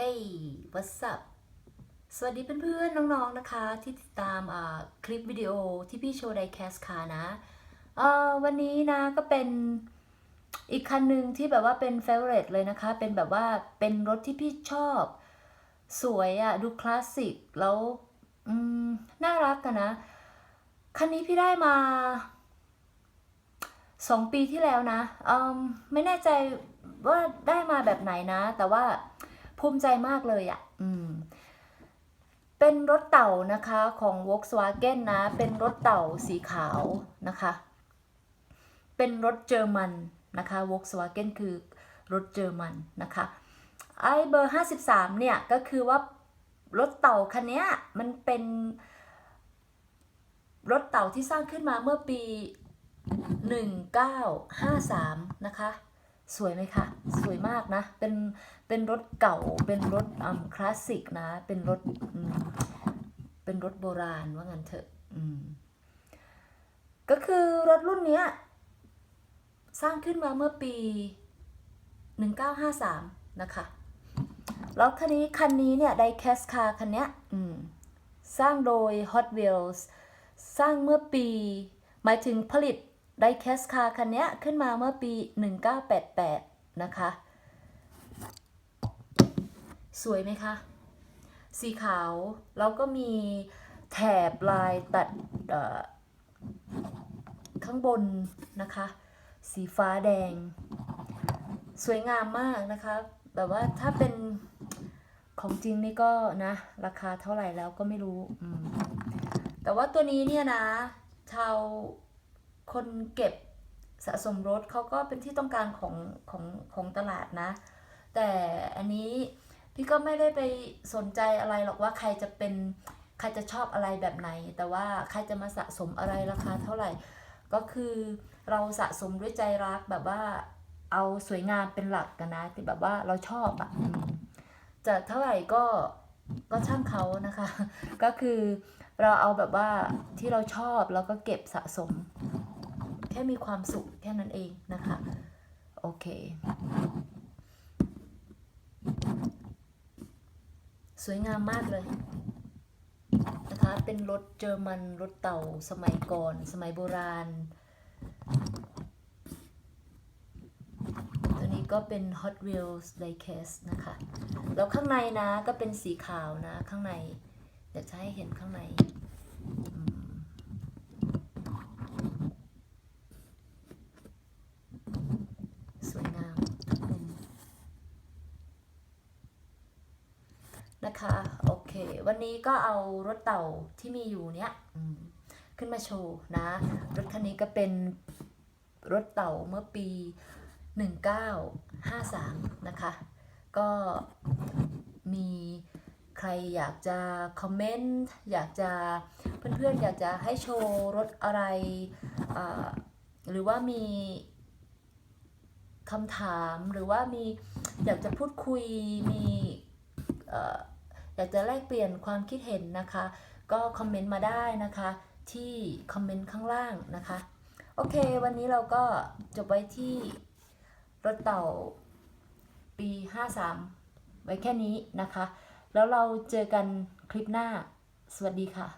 Hey what's up สวัสดีเพื่อนๆ น้องๆ นะคะ ที่ติดตามคลิปวิดีโอที่พี่โชว์ไดแคสค่ะนะวันนี้นะก็เป็นอีกคันหนึ่งที่แบบว่าเป็นเฟ v o r ร t เลยนะคะ เป็นแบบว่าเป็นรถที่พี่ชอบ สวยอะดูคลาสสิก แล้วน่ารักกันนะ คันนี้พี่ได้มาสองปีที่แล้วนะไม่แน่ใจว่าได้มาแบบไหนนะ แต่ว่า ภูมิใจมากเลยอะ่ะอืมเป็นรถเต่านะคะของ Volkswagen นะ เป็นรถเต่าสีขาวนะคะ เป็นรถเยอรมันนะคะ Volkswagen คือรถเยอรมันนะคะไอเบอร์ 53 เนี่ย ก็คือว่ารถเต่าคันนี้มันเป็นรถเต่าที่สร้างขึ้นมาเมื่อปี 1953 นะคะ สวยไหมคะ สวยมากนะ เป็น เป็นรถเก่า เป็นรถอืมคลาสสิกนะ เป็นรถอืมเป็นรถโบราณว่างั้นเถอะอืมก็คือรถรุ่นเนี้ย สร้างขึ้นมาเมื่อปี 1953 นะคะ แล้วคันนี้คันนี้เนี่ยไดแคสคาคันเนี้ยอืมสร้างโดย Hot Wheels สร้างเมื่อปี หมายถึงผลิต ไดแคสคาคันนี้ขึ้นมาเมื่อปี 1988 นะคะ สวยไหมคะ สีขาว แล้วก็มีแถบลายตัดข้างบนนะคะ สีฟ้าแดง สวยงามมากนะคะ แบบว่าถ้าเป็นของจริงนี่ก็นะ ราคาเท่าไหร่แล้วก็ไม่รู้ แต่ว่าตัวนี้เนี่ยนะ ชาว คนเก็บสะสมรถเขาก็เป็นที่ต้องการของของของตลาดนะ แต่อันนี้พี่ก็ไม่ได้ไปสนใจอะไรหรอกว่าใครจะเป็นใครจะชอบอะไรแบบไหน แต่ว่าใครจะมาสะสมอะไรราคาเท่าไหร่ ก็คือเราสะสมด้วยใจรักแบบว่าเอาสวยงามเป็นหลักกันนะที่แบบว่าเราชอบอะจะเท่าไหร่ก็ก็ช่างเขานะคะ ก็คือเราเอาแบบว่าที่เราชอบแล้วก็เก็บสะสม แค่มีความสุขแค่นั้นเองนะคะ โอเค สวยงามมากเลยนะคะ เป็นรถเจอรมันรถเต่าสมัยก่อน สมัยโบราณ ตัวนี้ก็เป็น Hot Wheels Diecast นะคะ แล้วข้างในนะก็เป็นสีขาวนะข้างใน เดี๋ยวจะให้เห็นข้างในอืมสวยงามทุกมุม นะคะโอเค วันนี้ก็เอารถเต่าที่มีอยู่เนี้ยขึ้นมาโชว์นะ รถคันนี้ก็เป็นรถเต่าเมื่อปี 1953 นะคะ ก็มีใครอยากจะคอมเมนต์ อยากจะเพื่อนๆ อยากจะให้โชว์รถอะไร หรือว่ามีคำถามหรือว่ามีอยากจะพูดคุยมี อยากจะแลกเปลี่ยนความคิดเห็นนะคะ ก็คอมเมนต์มาได้นะคะ ที่คอมเมนต์ข้างล่างนะคะ โอเค วันนี้เราก็จบไว้ที่รถเต่าปี 53 ไว้แค่นี้นะคะ แล้วเราเจอกันคลิปหน้า สวัสดีค่ะ